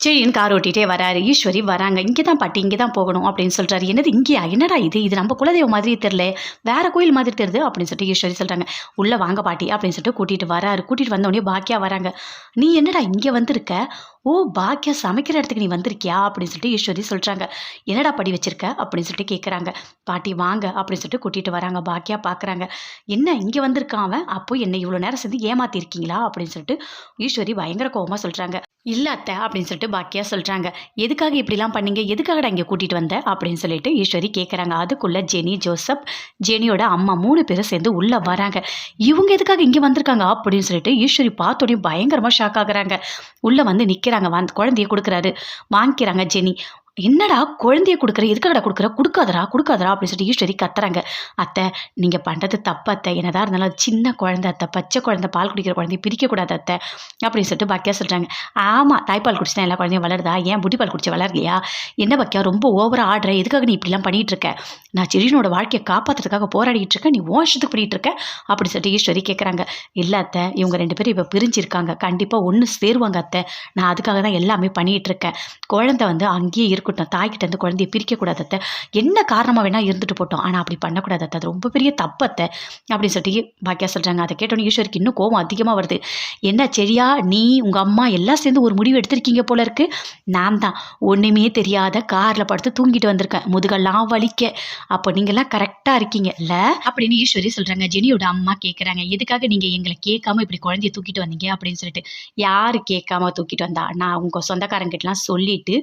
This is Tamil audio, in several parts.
சரின்னு கார் ஓட்டிகிட்டே வராரு ஈஸ்வரி வராங்க இங்கே தான் பாட்டி இங்கே தான் போகணும் அப்படின்னு சொல்கிறாரு என்னது இங்கேயா? என்னடா இது? இது நம்ம குலதெய்வம் மாதிரி தெரில வேறு கோயில் மாதிரி தெரியுது அப்படின்னு சொல்லிட்டு ஈஸ்வரி சொல்கிறாங்க உள்ளே வாங்க பாட்டி அப்படின்னு சொல்லிட்டு கூட்டிகிட்டு வராரு. கூட்டிகிட்டு வந்தோடனே பாக்கியா வராங்க. நீ என்னடா இங்கே வந்திருக்க? ஓ பாக்கியா சமைக்கிற இடத்துக்கு நீ வந்திருக்கியா? அப்படின்னு சொல்லிட்டு ஈஸ்வரி சொல்கிறாங்க என்னடா படி வச்சிருக்க? அப்படின்னு சொல்லிட்டு கேட்குறாங்க பாட்டி வாங்க அப்படின்னு சொல்லிட்டு கூட்டிகிட்டு வராங்க. பாக்கியா பார்க்குறாங்க என்ன இங்கே வந்திருக்கான் அவன்? அப்போ என்னை இவ்வளோ நேரம் சேர்ந்து ஏமாத்திருக்கீங்களா? அப்படின்னு சொல்லிட்டு ஈஸ்வரி பயங்கர கோபமாக சொல்கிறாங்க இல்லை அத்தை அப்படின்னு சொல்லிட்டு பாக்கியா சொல்கிறாங்க எதுக்காக இப்படிலாம் பண்ணீங்க? எதுக்காகடா இங்கே கூட்டிகிட்டு வந்த? அப்படின்னு சொல்லிட்டு ஈஸ்வரி கேட்குறாங்க அதுக்குள்ளே ஜெனி ஜோசப் ஜெனியோட அம்மா மூணு பேரும் சேர்ந்து உள்ளே வராங்க. இவங்க எதுக்காக இங்கே வந்திருக்காங்க? அப்படின்னு சொல்லிட்டு ஈஸ்வரி பார்த்தோடையும் பயங்கரமாக ஷாக் ஆகுறாங்க. உள்ளே வந்து நிற்கிறாங்க வந்து குழந்தைய கொடுக்குறாரு. வாங்கிக்கிறாங்க ஜெனி. என்னடா குழந்தைய கொடுக்குற? எதுக்காகடா கொடுக்குற? கொடுக்காதடா கொடுக்காதடா அப்படின்னு சொல்லிட்டு ஈஸ்வரி கத்துறாங்க. அத்தை நீங்கள் பண்ணுறது தப்பு அத்தை. என்னதான் இருந்தாலும் சின்ன குழந்தை அத்தை. பச்சை குழந்தை பால் குடிக்கிற குழந்தைய பிரிக்கக்கூடாது அத்தை அப்படின்னு சொல்லிட்டு பாக்கியா சொல்கிறாங்க ஆமாம் தாய்ப்பால் குடிச்சினா எல்லா குழந்தையும் வளருதா? ஏன் புட்டி பால் குடிச்சு வளரலையா? என்ன பாக்கியா ரொம்ப ஓவராக ஆடுற? எதுக்காக நீ இப்படிலாம் பண்ணிகிட்டு இருக்க? நான் செடியினோட வாழ்க்கையை காப்பாற்றுறதுக்காக போராடிட்டு இருக்கேன். நீ ஓஷத்துக்கு பண்ணிகிட்டு இருக்க அப்படின்னு சொல்லிட்டு ஈஸ்வரி கேட்குறாங்க இல்லை அத்தை இவங்க ரெண்டு பேரும் இப்போ பிரிஞ்சிருக்காங்க. கண்டிப்பாக ஒன்று சேருவாங்க அத்தை. நான் அதுக்காக தான் எல்லாமே பண்ணிகிட்டு இருக்கேன். குழந்தை வந்து அங்கேயே இருக்கும் இருக்கட்டும் தாய்கிட்ட இருந்து குழந்தைய பிரிக்கக்கூடாது அத்தை. என்ன காரணமாக வேணால் இருந்துட்டு போட்டோம். ஆனால் அப்படி பண்ணக்கூடாது அத்தை. அது ரொம்ப பெரிய தப்பத்தை அப்படின்னு சொல்லிட்டு பாக்கியா சொல்கிறாங்க அதை கேட்டோன்னே ஈஸ்வருக்கு இன்னும் கோவம் அதிகமாக வருது. என்ன சரியா நீ உங்கள் அம்மா எல்லாம் சேர்ந்து ஒரு முடிவு எடுத்திருக்கீங்க போல இருக்கு? நான் தான். ஒன்றுமே தெரியாத காரில் படுத்து தூங்கிட்டு வந்திருக்கேன். முதுகெல்லாம் வலிக்க. அப்போ நீங்கள்லாம் கரெக்டாக இருக்கீங்க. இல்லை? அப்படின்னு ஈஸ்வரி சொல்கிறாங்க ஜெனியோட அம்மா கேட்குறாங்க எதுக்காக நீங்கள் எங்களை கேட்காம இப்படி குழந்தைய தூக்கிட்டு வந்தீங்க? அப்படின்னு சொல்லிட்டு யார் கேட்காம தூக்கிட்டு வந்தா? நான் உங்கள் சொந்தக்காரங்கிட்டலாம் சொல்லிட்டு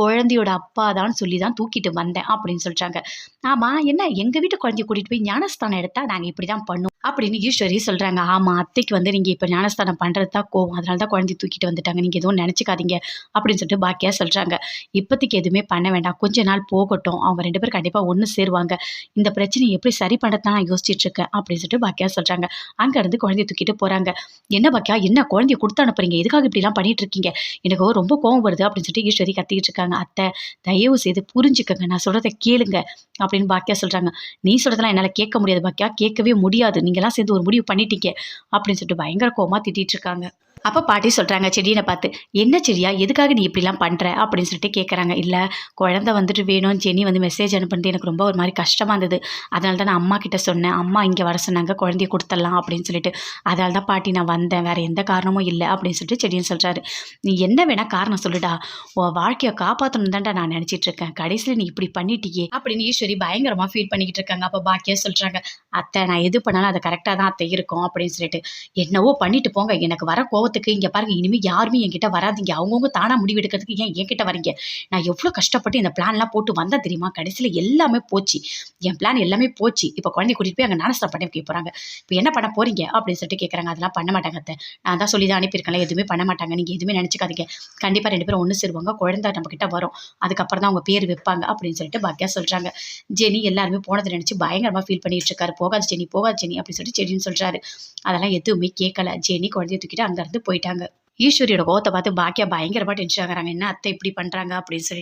குழந்தையோட அப்பா தான் சொல்லி தான் தூக்கிட்டு வந்தேன் அப்படின்னு சொல்கிறாங்க ஆமாம் என்ன எங்கள் வீட்டு குழந்தைய கூட்டிகிட்டு போய் ஞானஸ்தானம் எடுத்தால் நாங்கள் இப்படி தான் பண்ணுவோம்? அப்படின்னு ஈஸ்வரி சொல்கிறாங்க ஆமாம் அத்தைக்கு வந்து நீங்கள் இப்போ ஞானஸ்தானம் பண்ணுறது தான் கோவம். அதனால தான் குழந்தைய தூக்கிட்டு வந்துட்டாங்க. நீங்கள் எதுவும் நினச்சிக்காதீங்க அப்படின்னு சொல்லிட்டு பாக்கியாக சொல்கிறாங்க இப்போதைக்கு எதுவுமே பண்ண வேண்டாம். கொஞ்ச நாள் போகட்டும். அவங்க ரெண்டு பேரும் கண்டிப்பாக ஒன்று சேருவாங்க. இந்த பிரச்சனையை எப்படி சரி பண்ணுறது தான் நான் யோசிச்சுட்ருக்கேன் அப்படின்னு சொல்லிட்டு பாக்கியா சொல்கிறாங்க அங்கேருந்து குழந்தைய தூக்கிட்டு போகிறாங்க என்ன பாக்கியா? என்ன குழந்தைய கொடுத்து அனுப்புறீங்க? எதுக்காக இப்படிலாம் பண்ணிகிட்டு இருக்கீங்க? எனக்கு ரொம்ப கோவம் வருது அப்படின்னு சொல்லிட்டு ஈஸ்வரி கத்திக்கிட்டு இருக்காங்க. அத்தை தயவு செய்து புரிஞ்சுக்கங்க. நான் சொல்கிறத கேளுங்க அப்படின்னு பாக்கியா சொல்கிறாங்க நீ சொல்கிறதெல்லாம் என்னால் கேட்க முடியாது பாக்கியா. கேட்கவே முடியாது. நீங்களாம் சேர்ந்து ஒரு முடிவு பண்ணிட்டீங்க. அப்படின்னு சொல்லிட்டு பயங்கர கோமா திட்டிட்டு இருக்காங்க. அப்போ பாட்டி சொல்கிறாங்க செடியை பார்த்து என்ன செடியா? எதுக்காக நீ இப்படிலாம் பண்ணுற அப்படின்னு சொல்லிட்டு கேட்குறாங்க இல்லை குழந்தை வந்துட்டு வேணும். ஜெனி வந்து மெசேஜ் அனுப்புனது எனக்கு ரொம்ப ஒரு மாதிரி கஷ்டமாக இருந்தது. அதனால தான் நான் அம்மா கிட்ட சொன்னேன். அம்மா இங்கே வர சொன்னாங்க குழந்தைய கொடுத்துடலாம் அப்படின்னு சொல்லிட்டு. அதனால தான் பாட்டி நான் வந்தேன். வேறு எந்த காரணமும் இல்லை அப்படின்னு சொல்லிட்டு செடின்னு சொல்கிறாரு நீ என்ன வேணால் காரணம் சொல்லுடா. உன் வாழ்க்கையை காப்பாற்றணும் தான்டா நான் நினச்சிட்டு இருக்கேன். கடைசியில் நீ இப்படி பண்ணிட்டியே அப்படின்னு ஈஸ்வரி பயங்கரமாக ஃபீல் பண்ணிக்கிட்டு இருக்காங்க. அப்போ பாக்கியா சொல்கிறாங்க அத்தை நான் எது பண்ணாலும் அது கரெக்டாக தான் அத்தை இருக்கும் அப்படின்னு சொல்லிட்டு. என்னவோ பண்ணிட்டு போங்க. எனக்கு வர கோபத்துக்கு இங்கே பாருங்க இனிமேல் யாருமே என்கிட்ட வராதிங்க. அவங்கவுங்க தானாக முடிவு எடுக்கிறதுக்கு ஏன் என்கிட்ட வரீங்க? நான் எவ்வளோ கஷ்டப்பட்டு இந்த பிளான்லாம் போட்டு வந்தேன் தெரியுமா? கடைசியில் எல்லாமே போச்சு. என் பிளான் எல்லாமே போச்சு. இப்போ குழந்தை கூட்டிகிட்டு போய் அங்கே நானஸ்தான் பண்ண வைக்க போகிறாங்க இப்போ என்ன பண்ண போகிறீங்க அப்படின்னு சொல்லிட்டு கேட்குறாங்க அதெல்லாம் பண்ண மாட்டாங்க அத்தை. நான் தான் சொல்லி தான் அனுப்பியிருக்கேன் எதுவுமே பண்ண மாட்டாங்க. நீங்கள் எதுவுமே நினச்சிக்காதீங்க. கண்டிப்பாக ரெண்டு பேரும் ஒன்று சேருவாங்க. குழந்தை நம்மக்கிட்ட வரும். அதுக்கப்புறம் தான் அவங்க பேர் வைப்பாங்க அப்படின்னு சொல்லிட்டு பாக்கியா சொல்கிறாங்க ஜெனி எல்லாருமே போனதை நினச்சி பயங்கரமாக ஃபீல் பண்ணிட்டு இருக்காரு. போகாது ஜெனி போகாது ஜெனி அப்படின்னு சொல்லிட்டு ஜெனின்னு சொல்கிறாரு அதெல்லாம் எதுவுமே கேட்கல ஜெனி குழந்தைய தூக்கிட்டு அங்கேருந்து போயிட்டாங்க. ஈஸ்வரியோட கோத்தை பார்த்து பாக்கியா பயங்கரமாக டென்ஷன் ஆகிறாங்க. என்ன அத்தை இப்படி பண்ணுறாங்க அப்படின்னு சொல்லி